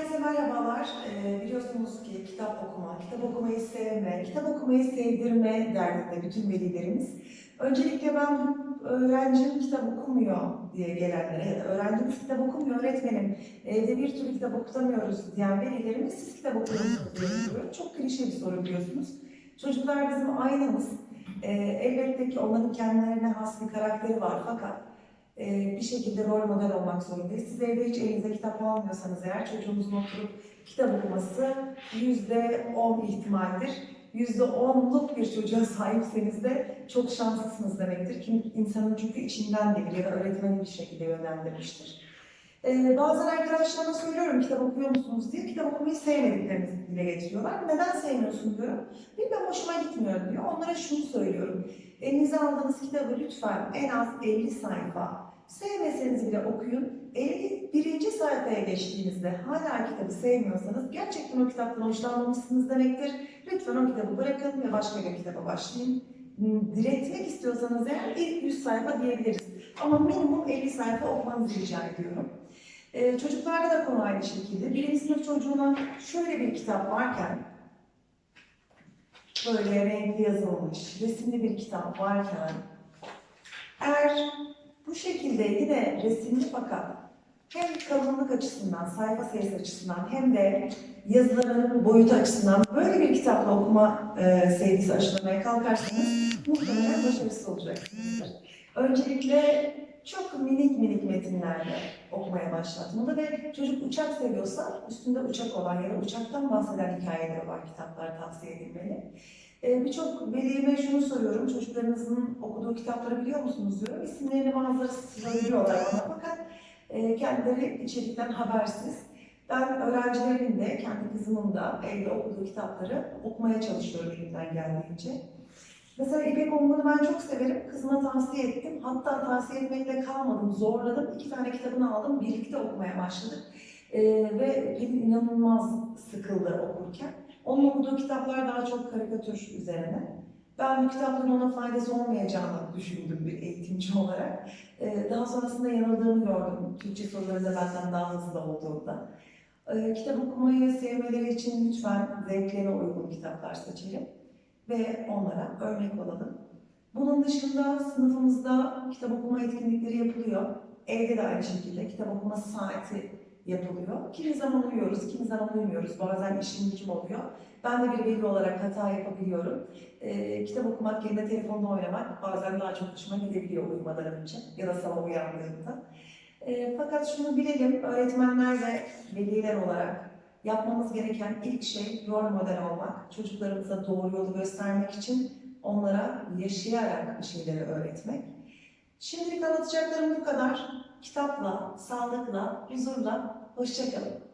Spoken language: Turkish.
Herkese merhabalar. Ee, biliyorsunuz ki kitap okuma, kitap okumayı sevme, kitap okumayı sevdirme derdinde bütün velilerimiz. Öncelikle ben öğrencim kitap okumuyor diye gelenlere ya da öğrencimiz kitap okumuyor öğretmenim, evde bir türlü kitap okutamıyoruz diyen velilerimiz siz kitap okuyor musunuz diye soruyor. Çok klişe bir soru biliyorsunuz. Çocuklar bizim aynamız. Ee, elbette ki onların kendilerine has bir karakteri var fakat e, bir şekilde rol model olmak zorundayız. Siz evde hiç elinize kitap almıyorsanız eğer çocuğunuzun oturup kitap okuması yüzde on ihtimaldir. Yüzde onluk bir çocuğa sahipseniz de çok şanslısınız demektir. Kim, insanın çünkü içinden gelir ya da öğretmeni bir şekilde yönlendirmiştir. Ee, bazen arkadaşlarıma söylüyorum kitap okuyor musunuz diye kitap okumayı sevmediklerini dile getiriyorlar. Neden sevmiyorsun diyorum. Bilmem hoşuma gitmiyor diyor. Onlara şunu söylüyorum. Elinize aldığınız kitabı lütfen en az 50 sayfa sevmeseniz bile okuyun. 51. sayfaya geçtiğinizde hala kitabı sevmiyorsanız gerçekten o kitaptan hoşlanmamışsınız demektir. Lütfen o kitabı bırakın ve başka bir kitaba başlayın. Diretmek istiyorsanız eğer ilk 100 sayfa diyebiliriz. Ama minimum 50 sayfa okumanızı rica ediyorum. Ee, çocuklarda da konu aynı şekilde. Birinci sınıf çocuğuna şöyle bir kitap varken böyle renkli yazılmış, resimli bir kitap varken eğer bu şekilde yine resimli fakat hem kalınlık açısından, sayfa sayısı açısından hem de yazıların boyutu açısından böyle bir kitapla okuma e, sevgisi aşılamaya kalkarsanız muhtemelen başarısız olacaksınızdır. Öncelikle çok minik minik metinlerle okumaya başlatmalı ve çocuk uçak seviyorsa üstünde uçak olan ya da uçaktan bahseden hikayeleri olan kitaplar tavsiye edilmeli. Ee, Birçok velime şunu soruyorum, çocuklarınızın okuduğu kitapları biliyor musunuz diyorum. İsimlerini bazıları söylüyorlar bana fakat e, kendileri içerikten habersiz. Ben öğrencilerimin de, kendi kızımın da evde okuduğu kitapları okumaya çalışıyorum elimden geldiğince. Mesela İpek Ongun'u ben çok severim. Kızıma tavsiye ettim. Hatta tavsiye etmekle kalmadım. Zorladım. İki tane kitabını aldım. Birlikte okumaya başladık. Ee, ve Pelin inanılmaz sıkıldı okurken. Onun okuduğu kitaplar daha çok karikatür üzerine. Ben bu kitapların ona faydası olmayacağını düşündüm bir eğitimci olarak. Ee, daha sonrasında yanıldığımı gördüm. Türkçe sorularında benden daha hızlı olduğunda. Ee, kitap okumayı sevmeleri için lütfen zevklerine uygun kitaplar seçelim ve onlara örnek olalım. Bunun dışında sınıfımızda kitap okuma etkinlikleri yapılıyor. Evde de aynı şekilde kitap okuma saati yapılıyor. Kimi zaman uyuyoruz, kimi zaman uyumuyoruz. Bazen işim gücüm oluyor. Ben de bir veli olarak hata yapabiliyorum. Ee, kitap okumak yerine telefonda oynamak bazen daha çok hoşuma gidebiliyor uyumadan önce ya da sabah uyandığımda. Ee, fakat şunu bilelim, öğretmenler ve veliler olarak yapmamız gereken ilk şey rol model olmak. Çocuklarımıza doğru yolu göstermek için onlara yaşayarak bir şeyleri öğretmek. Şimdilik anlatacaklarım bu kadar. Kitapla, sağlıkla, huzurla, hoşçakalın.